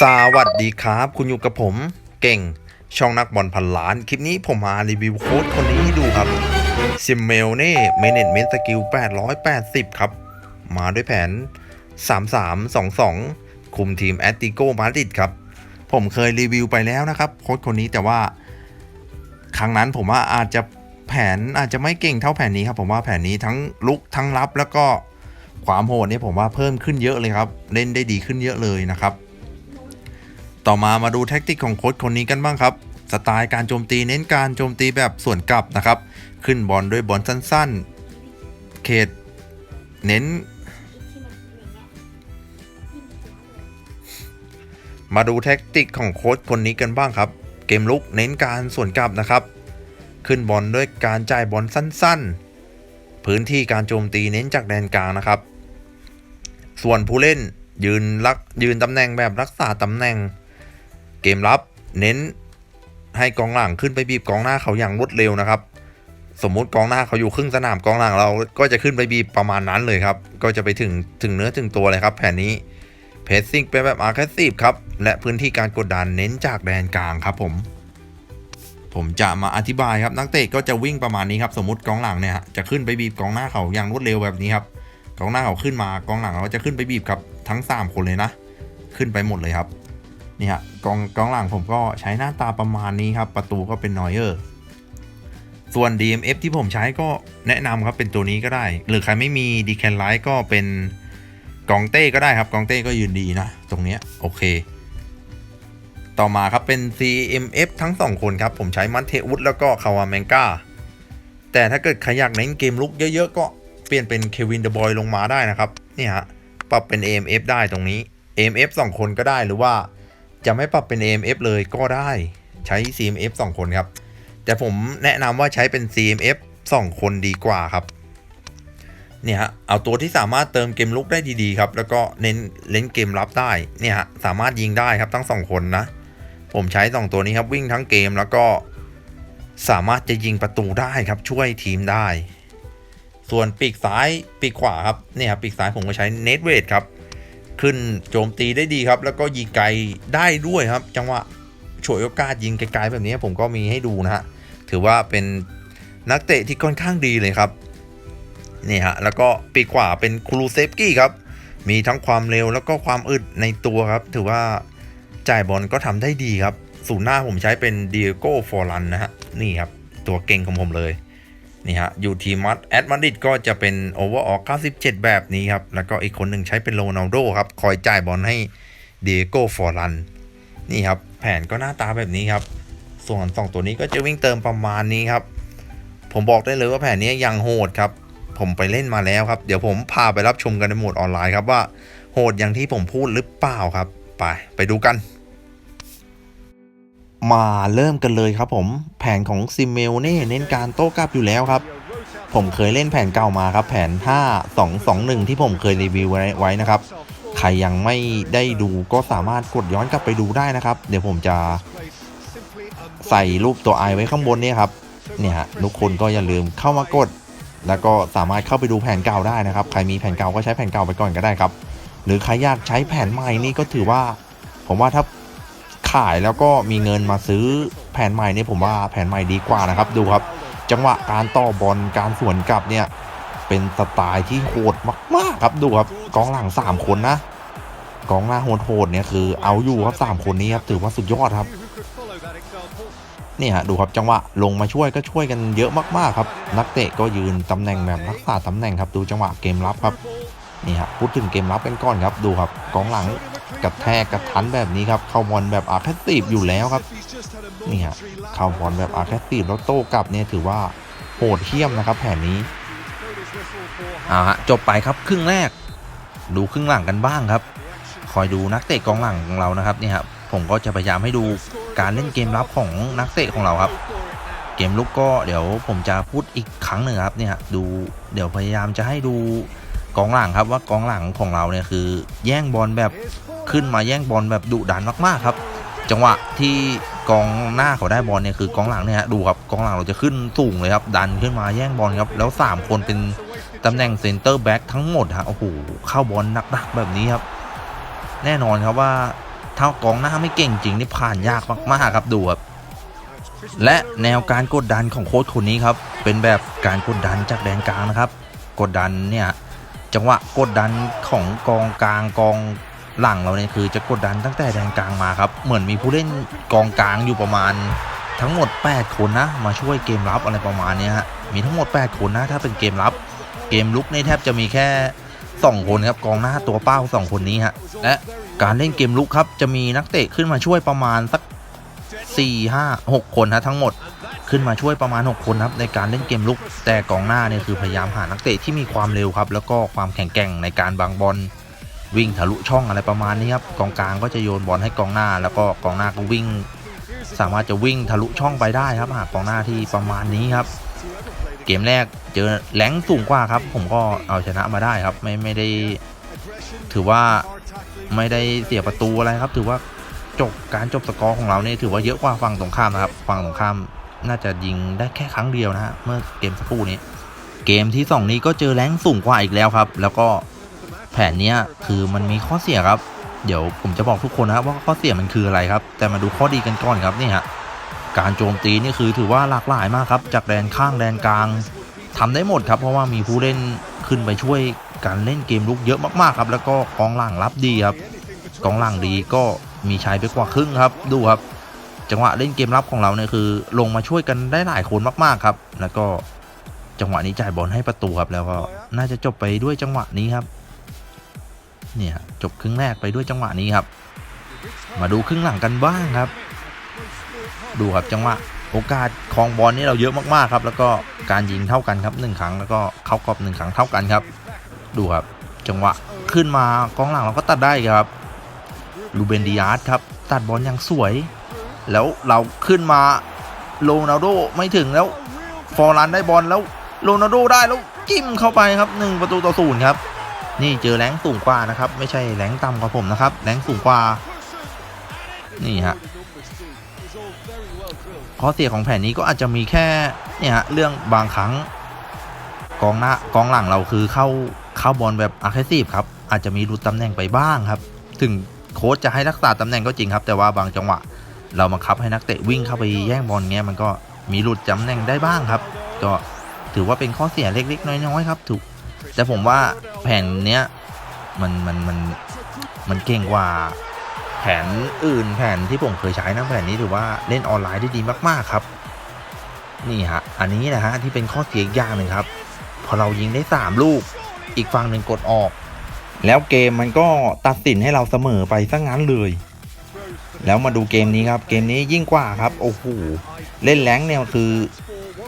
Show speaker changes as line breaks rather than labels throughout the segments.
สวัสดีครับ คุณอยู่กับผมเก่ง ช่องนักบอลพันล้าน คลิปนี้ผมมารีวิวโค้ดคนนี้ให้ดูครับซิมเมลเน่เมเนจเมนต์สกิล 880 ครับ มาด้วยแผน 3322 คุมทีมแอตติโกมาดริดครับ ผมเคยรีวิวไปแล้วนะครับโค้ดคนนี้แต่ว่า ครั้งนั้นผมว่าอาจจะแผนอาจจะไม่เก่งเท่าแผนนี้ครับ ผมว่าแผนนี้ทั้งลุกทั้งรับแล้วก็ความโหดเนี่ยผมว่าเพิ่มขึ้นเยอะเลยครับ เล่นได้ดีขึ้นเยอะเลยนะครับ ต่อมามาดูแท็กติกของโค้ชคนนี้กันบ้างครับ สไตล์การโจมตีเน้นการโจมตีแบบส่วนกลับนะครับ ขึ้นบอลด้วยบอลสั้นๆ เขต เน้น มาดูแท็กติกของโค้ชคนนี้กันบ้างครับ เกมลุกเน้นการส่วนกลับนะครับ ขึ้นบอลด้วยการจ่ายบอลสั้นๆ พื้นที่การโจมตีเน้นจากแดนกลางนะครับ ส่วนผู้เล่นยืนรักยืนตำแหน่งแบบรักษาตำแหน่ง เกมรับเน้นให้กองหลังขึ้นไปบีบกองหน้าเขาอย่างรวดเร็วนะครับ สมมุติกองหน้าเขาอยู่ครึ่งสนามกองหลังเราก็จะขึ้นไปบีบประมาณนั้นเลยครับ ก็จะไปถึงถึงเนื้อถึงตัวเลยครับ แผนนี้เพสซิ่งเป็นแบบอาร์คซีฟครับ และพื้นที่การกดดันเน้นจากแดนกลางครับผม ผมจะมาอธิบายครับนักเตะก็จะวิ่งประมาณนี้ครับ สมมติกองหลังเนี่ยจะขึ้นไปบีบกองหน้าเขาอย่างรวดเร็วแบบนี้ครับกองหน้าเขาขึ้นมากองหลังเราจะขึ้นไปบีบครับทั้ง 3 คนเลยนะ ขึ้นไปหมดเลยครับ นี่ฮะกองกองหลังผมก็ใช้หน้าตาประมาณนี้ครับ ประตูก็เป็นนอยเออร์ส่วน DMF ที่ผมใช้ก็แนะนำครับเป็นตัวนี้ก็ได้ หรือใครไม่มี d ีแคนไลท์ก็เป็นกองเต้ก็ได้ครับ กองเต้ก็ยืนดีนะ ตรงเนี้ยโอเค ต่อมาครับเป็น CMF ทั้ง 2 คนครับ ผมใช้มันเทอุสแล้วก็คาวาแมงกาแต่ถ้าเกิดใครอยากเน้นเกมลุกเยอะๆ ก็เปลี่ยนเป็นเควินเดอะบอยลงมาได้นะครับ นี่ฮะปรับเป็น AMF ได้ตรงนี้ AMF 2 คนก็ได้หรือว่า จะไม่ปรับเป็น AMF เลยก็ได้ใช้ CMF 2 คนครับ แต่ผมแนะนำว่าใช้เป็น CMF 2 คนดีกว่าครับ เนี่ยฮะเอาตัวที่สามารถเติมเกมลุกได้ดีๆครับ แล้วก็เน้นเล่นเกมรับได้ เนี่ยฮะสามารถยิงได้ครับทั้ง 2 คนนะ ผมใช้ 2 ตัวนี้ครับวิ่งทั้งเกมแล้วก็สามารถจะยิงประตูได้ครับช่วยทีมได้ ส่วนปีกซ้ายปีกขวาครับเนี่ยครับปีกซ้ายผมก็ใช้เนตเวทครับ ขึ้นโจมตีได้ดีครับ แล้วก็ยิงไกลได้ด้วยครับ จังหวะฉวยโอกาสยิงไกลๆแบบนี้ผมก็มีให้ดูนะฮะถือว่าเป็นนักเตะที่ค่อนข้างดีเลยครับนี่ฮะแล้วก็ปีกขวาเป็นครูเซฟกี้ครับ มีทั้งความเร็วแล้วก็ความอึดในตัวครับ ถือว่าจ่ายบอลก็ทำได้ดีครับศูนหน้าผมใช้เป็นเดียโก้ฟอร์ลันนะฮะนี่ครับ ตัวเก่งของผมเลย นี่ฮะอยู่ทีมัดแอดมาดริดก็จะเป็นโอเวอร์ออก97 แบบนี้ครับ แล้วก็อีกคนหนึ่งใช้เป็นโรนัลโดครับ คอยจ่ายบอลให้เดโก้ฟอร์ลันนี่ครับ แผนก็หน้าตาแบบนี้ครับ ส่วน 2 ตัวนี้ก็จะวิ่งเติมประมาณนี้ครับ ผมบอกได้เลยว่าแผนนี้ยังโหดครับ ผมไปเล่นมาแล้วครับ เดี๋ยวผมพาไปรับชมกันในโหมดออนไลน์ครับว่าโหดอย่างที่ผมพูดหรือเปล่าครับ ไปไปดูกัน มาเริ่มกันเลยครับผมแผนของซิมเมลเน่เน้นการโต้กลับอยู่แล้วครับ ผมเคยเล่นแผนเก่ามาครับ แผน 5 2 2 1 ที่ผมเคยรีวิวไว้ไว้นะครับ ใครยังไม่ได้ดูก็สามารถกดย้อนกลับไปดูได้นะครับ เดี๋ยวผมจะใส่รูปตัวไอไว้ข้างบนนี่ครับเนี่ยฮะทุกคนก็อย่าลืมเข้ามากด แล้วก็สามารถเข้าไปดูแผนเก่าได้นะครับ ใครมีแผนเก่าก็ใช้แผนเก่าไปก่อนก็ได้ครับ หรือใครอยากใช้แผนใหม่นี่ก็ถือว่า ผมว่าถ้า ขายแล้วก็มีเงินมาซื้อแผนใหม่นี่ผมว่าแผนใหม่ดีกว่านะครับ ดูครับ จังหวะการต่อบอลการสวนกลับเนี่ยเป็นสไตล์ที่โหดมากๆครับดูครับกองหลัง 3 คนนะกองหน้าโหดๆเนี่ยคือเอาอยู่ครับ 3 คนนี้ครับถือว่าสุดยอดครับนี่ฮะดูครับจังหวะลงมาช่วยก็ช่วยกันเยอะมากๆครับ นักเตะก็ยืนตำแหน่งแบบรักษาตำแหน่งครับ ดูจังหวะเกมรับครับนี่ฮะพูดถึงเกมรับกันก่อนครับดูครับกองหลัง กระแทกกระทันแบบนี้ครับ เข้าบอลแบบอาร์แคสตีฟอยู่แล้วครับนี่ฮะเข้าบอลแบบอาร์แคสตีฟแล้วโต้กลับเนี่ยถือว่าโหดเหี้ยมนะครับ แผนนี้อ่าฮะจบไปครับครึ่งแรก ดูครึ่งหลังกันบ้างครับ คอยดูนักเตะกองหลังของเรานะครับนี่ครับผมก็จะพยายามให้ดูการเล่นเกมรับของนักเตะของเราครับ เกมลุกก็เดี๋ยวผมจะพูดอีกครั้งหนึ่งครับเนี่ยดูเดี๋ยวพยายามจะให้ดูกองหลังครับว่ากองหลังของเราเนี่ยคือ แย่งบอลแบบ ขึ้นมาแย่งบอลแบบดุดันมากๆครับ จังหวะที่กองหน้าเขาได้บอลเนี่ยคือกองหลังเนี่ยฮะดูครับกองหลังเราจะขึ้นสูงเลยครับดันขึ้นมาแย่งบอลครับแล้ว 3 คนเป็นตำแหน่งเซนเตอร์แบ็กทั้งหมดฮะโอ้โหเข้าบอลหนักๆแบบนี้ครับ แน่นอนครับว่าถ้ากองหน้าไม่เก่งจริงนี่ผ่านยากมากๆครับดูครับและแนวการกดดันของโค้ชคนนี้ครับเป็นแบบการกดดันจากแดนกลางนะครับ กดดันเนี่ยจังหวะกดดันของกองกลางกอง หลังเราเนี่ยคือจะกดดันตั้งแต่แดนกลางมาครับ เหมือนมีผู้เล่นกองกลางอยู่ประมาณทั้งหมด 8 คนนะ มาช่วยเกมรับอะไรประมาณนี้ฮะ มีทั้งหมด 8 คนนะ ถ้าเป็นเกมรับ เกมลุกนี่แทบจะมีแค่ 2 คนครับกองหน้าตัวเป้า 2 คนนี้ฮะ และการเล่นเกมลุกครับ จะมีนักเตะขึ้นมาช่วยประมาณสัก 4 5 6 คนนะทั้งหมดขึ้นมาช่วยประมาณ 6 คนครับในการเล่นเกมลุก แต่กองหน้าเนี่ยคือพยายามหานักเตะที่มีความเร็วครับ แล้วก็ความแข็งแกร่งในการบังบอล วิ่งทะลุช่องอะไรประมาณนี้ครับกองกลางก็จะโยนบอลให้กองหน้า แล้วก็กองหน้าก็วิ่ง สามารถจะวิ่งทะลุช่องไปได้ครับหากกองหน้าที่ประมาณนี้ครับ เกมแรกเจอแรงสูงกว่าครับ ผมก็เอาชนะมาได้ครับ ไม่ไม่ได้ถือว่าไม่ได้เสียประตูอะไรครับ ถือว่าจบการจบสกอร์ของเราเนี่ยถือว่าเยอะกว่าฝั่งตรงข้ามนะครับฝั่งตรงข้ามน่าจะยิงได้แค่ครั้งเดียวนะฮะเมื่อเกมสักครู่นี้ เกมที่ 2 นี้ก็เจอแรงสูงกว่าอีกแล้วครับ แล้วก็ นเนี้คือมันมีข้อเสียครับ เดี๋ยวผมจะบอกทุกคนนะครับว่าข้อเสียมันคืออะไรครับ แต่มาดูข้อดีกันก่อนครับนี่ฮะการโจมตีนี่คือถือว่าหลากหลายมากครับ จากแดนข้างแดนกลางทำได้หมดครับเพราะว่ามีผู้เล่นขึ้นไปช่วยการเล่นเกมลุกเยอะมากๆครับ แล้วก็กองหลังรับดีครับกองหลังดีก็มีชัยไปกว่าครึ่งครับ ดูครับ จังหวะเล่นเกมรับของเราเนี่ยคือ ลงมาช่วยกันได้หลายคนมากๆครับ แล้วก็จังหวะนี้จ่ายบอลให้ประตูครับ แล้วก็น่าจะจบไปด้วยจังหวะนี้ครับ เนี่ยจบครึ่งแรกไปด้วยจังหวะนี้ครับ มาดูครึ่งหลังกันบ้างครับ ดูครับจังหวะโอกาสคองบอลนี่เราเยอะมากๆครับ แล้วก็การยิงเท่ากันครับหนึ่งครั้งแล้วก็เข้ากรอบหนึ่งครั้งเท่ากันครับ ดูครับจังหวะขึ้นมากองหลังเราก็ตัดได้ครับลูเบนดิอาร์ตครับตัดบอลอย่างสวย แล้วเราขึ้นมาโรนัลโดไม่ถึงแล้วฟอร์ลันได้บอลแล้วโรนัลโดได้แล้วจิ้มเข้าไปครับหนึ่งประตูต่อศูนย์ครับ นี่เจอแรงสูงกว่านะครับ ไม่ใช่แรงต่ำกว่าผมนะครับแรงสูงกว่านี่ฮะข้อเสียของแผนนี้ก็อาจจะมีแค่เนี่ยฮะเรื่องบางครั้งกองหน้ากองหลังเราคือเข้าเข้าบอลแบบอาร์เคซีฟครับอาจจะมีหลุดตำแหน่งไปบ้างครับ ถึงโค้ชจะให้รักษาตำแหน่งก็จริงครับ แต่ว่าบางจังหวะ เราบังคับให้นักเตะวิ่งเข้าไปแย่งบอลเงี้ยมันก็มีหลุดตำแหน่งได้บ้างครับ ก็ถือว่าเป็นข้อเสียเล็กๆ น้อยๆครับถูก แต่ผมว่าแผนเนี้ยมันมันมันมันเก่งกว่า แผนอื่นแผนที่ผมเคยใช้นะแผนนี้ถือว่าเล่นออนไลน์ได้ดีมากๆครับ นี่ฮะอันนี้นะฮะที่เป็นข้อเสียอีกอย่างหนึ่งครับ พอเรายิงได้ 3 ลูก อีกฝั่งหนึ่งกดออก แล้วเกมมันก็ตัดสินให้เราเสมอไปซะงั้นเลยแล้วมาดูเกมนี้ครับ เกมนี้ยิ่งกว่าครับ โอ้โห เล่นแรงเนี่ยคือ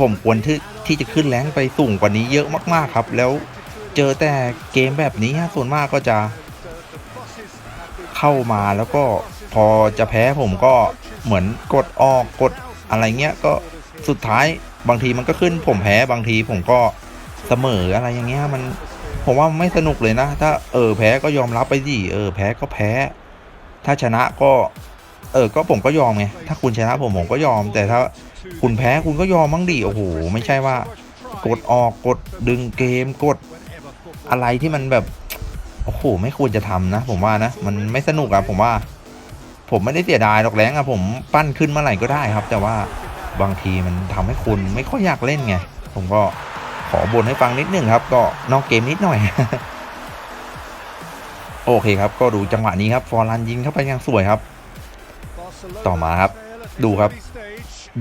ผมควรที่ที่จะขึ้นแรงไปสูงกว่านี้เยอะมากๆครับ แล้ว เจอแต่เกมแบบนี้ฮะส่วนมากก็จะเข้ามาแล้วก็พอจะแพ้ผมก็เหมือนกดออกกดอะไรเงี้ยก็สุดท้ายบางทีมันก็ขึ้นผมแพ้บางทีผมก็เสมออะไรอย่างเงี้ยมันผมว่าไม่สนุกเลยนะ ถ้าเออแพ้ก็ยอมรับไปดิเออแพ้ก็แพ้ ถ้าชนะก็ เออก็ผมก็ยอมไงถ้าคุณชนะผมผมก็ยอม แต่ถ้าคุณแพ้คุณก็ยอมมั้งดิโอ้โหไม่ใช่ว่ากดออกกดดึงเกมกด อะไรที่มันแบบโอ้โหไม่ควรจะทำนะ ผมว่านะ มันไม่สนุกอะผมว่า ผมไม่ได้เสียดายหรอกแรงอะผมปั้นขึ้นเมื่อไหร่ก็ได้ครับ แต่ว่าบางทีมันทำให้คุณไม่ค่อยอยากเล่นไง ผมก็ขอบนให้ฟังนิดนึงครับ ก็นอกเกมนิดหน่อย โอเคครับ ก็ดูจังหวะนี้ครับ ฟอร์ลันยิงเข้าไปอย่างสวยครับ ต่อมาครับ ดูครับ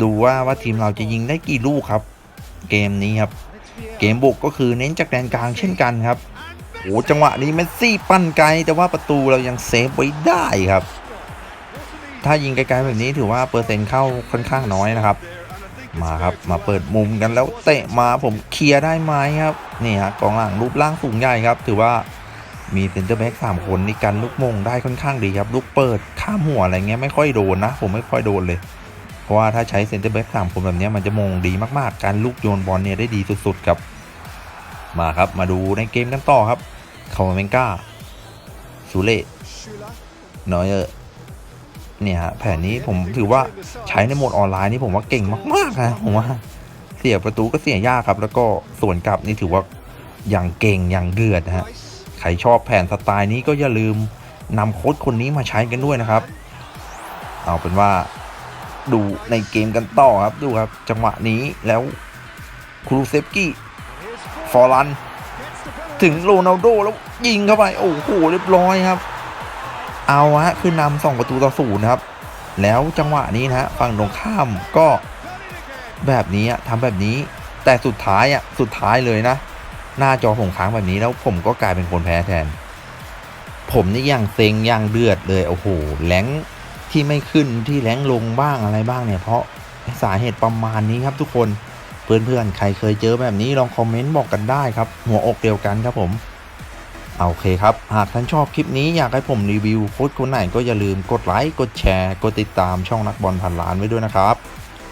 ดูว่าว่าทีมเราจะยิงได้กี่ลูกครับ เกมนี้ครับ เกมบุกก็คือเน้นจากแดนกลางเช่นกันครับโอ้จังหวะนี้เมสซี่ปั้นไกล แต่ว่าประตูเรายังเซฟไว้ได้ครับ ถ้ายิงไกลๆแบบนี้ถือว่าเปอร์เซ็นต์เข้าค่อนข้างน้อยนะครับ มาครับมาเปิดมุมกันแล้วเตะมาผมเคลียร์ได้ไหมครับนี่ฮะกองหลังรูปร่างสูงใหญ่ครับ ถือว่ามีเซนเตอร์แบ็กสามคนในกันลูกมงได้ค่อนข้างดีครับ ลูกเปิดข้ามหัวอะไรเงี้ยไม่ค่อยโดนนะ ผมไม่ค่อยโดนเลย เพราะว่าถ้าใช้เซนเตอร์แบ็กสามคนแบบนี้มันจะมงดีมากๆ การลูกโยนบอลเนี่ยได้ดีสุดๆครับ มาครับมาดูในเกมกันต่อครับคาเมนกาซูเล่นอยเออเนี่ยฮะแผนนี้ผมถือว่าใช้ในโหมดออนไลน์นี่ผมว่าเก่งมากๆนะผมว่าเสียประตูก็เสียยากครับ แล้วก็ส่วนกลับนี่ถือว่าอย่างเก่งอย่างเดือดนะฮะใครชอบแผนสไตล์นี้ก็อย่าลืมนำโค้ชคนนี้มาใช้กันด้วยนะครับ เอาเป็นว่า ดูในเกมกันต่อครับดูครับ จังหวะนี้แล้วครูเซฟกี้ฟอร์ลัน ถึงโรนัลโดแล้วยิงเข้าไป โอ้โหเรียบร้อยครับ เอาฮะขึ้นำสองประตูต่อศูนย์ครับ แล้วจังหวะนี้นะฮะฝั่งตรงข้ามก็แบบนี้ทำแบบนี้ แต่สุดท้ายอะสุดท้ายเลยนะ หน้าจอผมค้างแบบนี้แล้วผมก็กลายเป็นคนแพ้แทน ผมนี่ยังเซ็งยังเดือดเลยโอ้โหแรง ที่ไม่ขึ้นที่แรงลงบ้างอะไรบ้างเนี่ยเพราะสาเหตุประมาณนี้ครับทุกคนเพื่อนๆใครเคยเจอแบบนี้ลองคอมเมนต์บอกกันได้ครับ หัวอกเดียวกันครับผมโอเคครับ หากท่านชอบคลิปนี้อยากให้ผมรีวิวโค้ชคนไหนก็อย่าลืมกดไลค์กดแชร์กดติดตามช่องนักบอลพันล้านไว้ด้วยนะครับ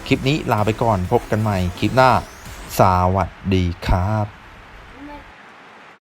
คลิปนี้ลาไปก่อนพบกันใหม่คลิปหน้า สวัสดีครับ